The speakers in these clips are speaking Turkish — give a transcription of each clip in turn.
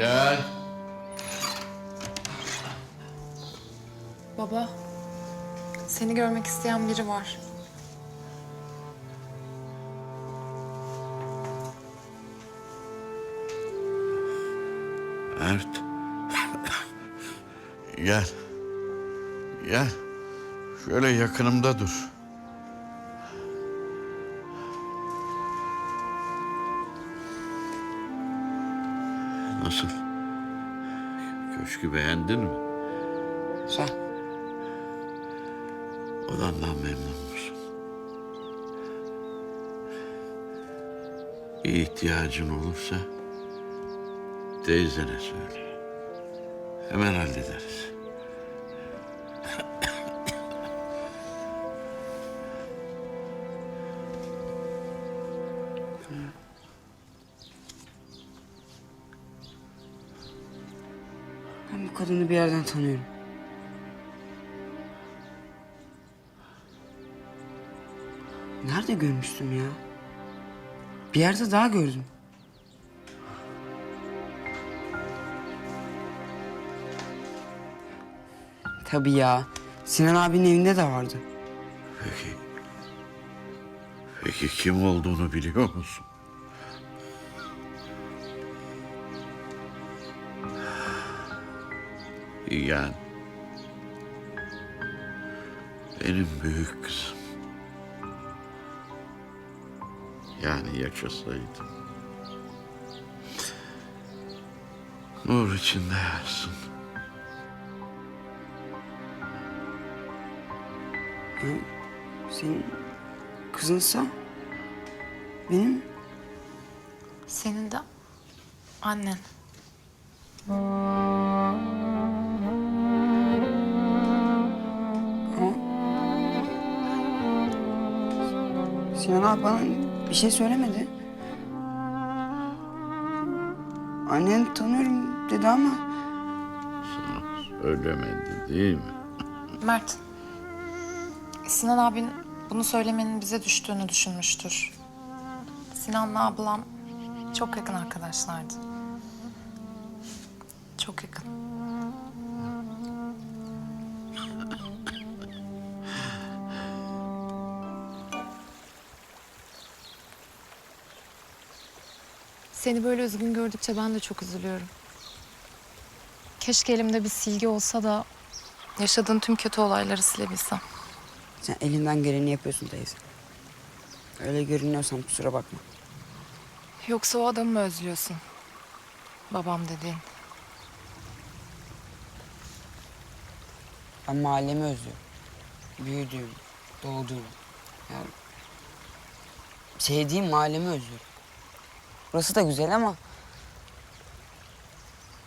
Gel. Baba, seni görmek isteyen biri var. Mert. Gel. Gel. Şöyle yakınımda dur. Nasıl? Köşkü beğendin mi? Güzel. Odandan memnun musun? Bir ihtiyacın olursa teyzene söyle. Hemen hallederiz. Kadını bir yerden tanıyorum. Nerede görmüştüm ya? Bir yerde daha gördüm. Tabii ya. Sinan abinin evinde de vardı. Peki. Peki kim olduğunu biliyor musun? Yani benim büyük kızım. Yani yaşasaydı. Nur içinde yatsın. Senin kızınsa benim Senin de annen. Sinan abi bana bir şey söylemedi. Annen tanıyorum dedi ama Sana söylemedi değil mi? Mert, Sinan abin bunu söylemenin bize düştüğünü düşünmüştür. Sinan'la ablam çok yakın arkadaşlardı. Çok yakın. Seni böyle üzgün gördükçe ben de çok üzülüyorum. Keşke elimde bir silgi olsa da yaşadığın tüm kötü olayları silebilsem. sen elinden geleni yapıyorsun teyze. Öyle görünüyorsam kusura bakma. Yoksa o adamı mı özlüyorsun? Babam dediğin. Ben mahallemi özlüyorum. Büyüdüğüm, doğduğum. Yani sevdiğim mahallemi özlüyorum. Burası da güzel ama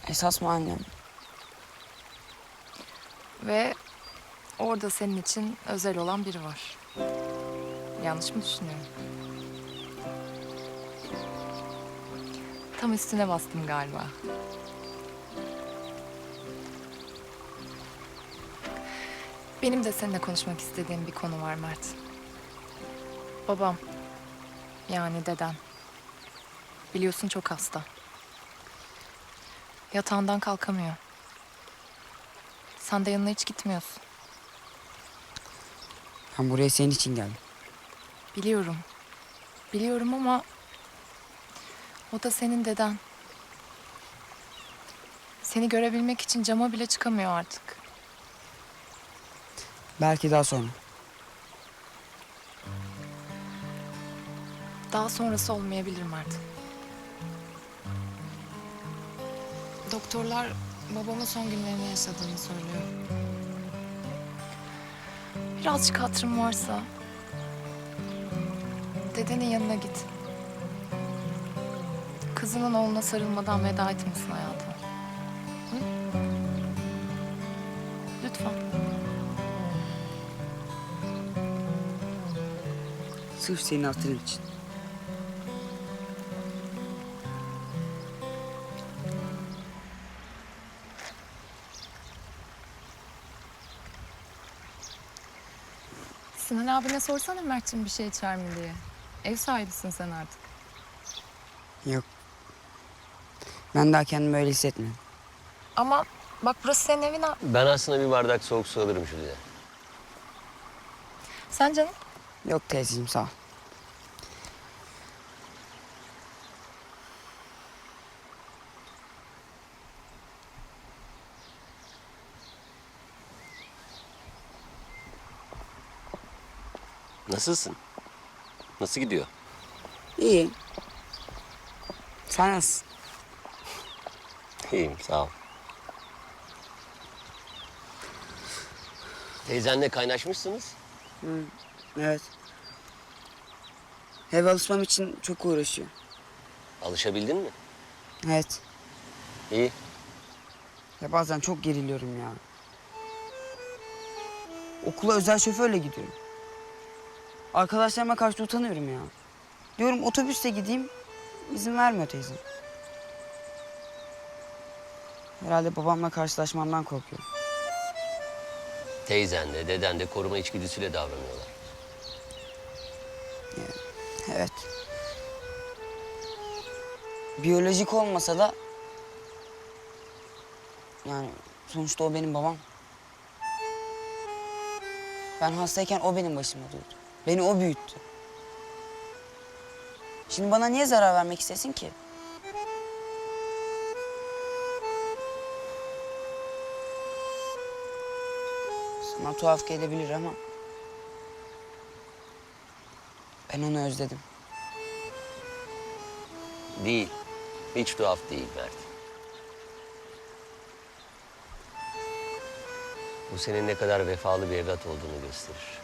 esas mahallem. Ve orada senin için özel olan biri var. Yanlış mı düşünüyorum? Tam üstüne bastım galiba. Benim de seninle konuşmak istediğim bir konu var Mert. Babam, yani deden. Biliyorsun çok hasta. Yatağından kalkamıyor. Sen de yanına hiç gitmiyorsun. Ben buraya senin için geldim. Biliyorum. Biliyorum ama o da senin deden. Seni görebilmek için cama bile çıkamıyor artık. Belki daha sonra. Daha sonrası olmayabilir Mert. Doktorlar babamın son günlerini yaşadığını söylüyor. Birazcık hatırım varsa dedenin yanına git. Kızının oğluna sarılmadan veda etmesin hayatına. Lütfen. Sırf senin hatırın için. Abine sorsana Mert'cim bir şey içer mi diye. Ev sahibisin sen artık. Yok. Ben daha kendimi öyle hissetmiyorum. Ama bak burası senin evin ha. Ben aslında bir bardak soğuk su alırım Jülide. Sen canım. Yok teyzeciğim sağ ol. Nasılsın? Nasıl gidiyor? İyi. Sen nasılsın? İyiyim sağ ol. Teyzenle kaynaşmışsınız. Evet. Eve alışmam için çok uğraşıyor. Alışabildin mi? Evet. İyi. Ya bazen çok geriliyorum ya. Okula özel şoförle gidiyorum. Arkadaşlarıma karşı utanıyorum ya. Diyorum otobüste gideyim, izin vermiyor teyze. Herhalde babamla karşılaşmamdan korkuyorum. Teyzen de deden de koruma içgüdüsüyle davranıyorlar. Evet. Biyolojik olmasa da... Yani sonuçta o benim babam. Ben hastayken o benim başıma durdu. Beni o büyüttü. Şimdi bana niye zarar vermek istesin ki? Sana tuhaf gelebilir ama... Ben onu özledim. Değil. Hiç tuhaf değil Mert. Bu senin ne kadar vefalı bir evlat olduğunu gösterir.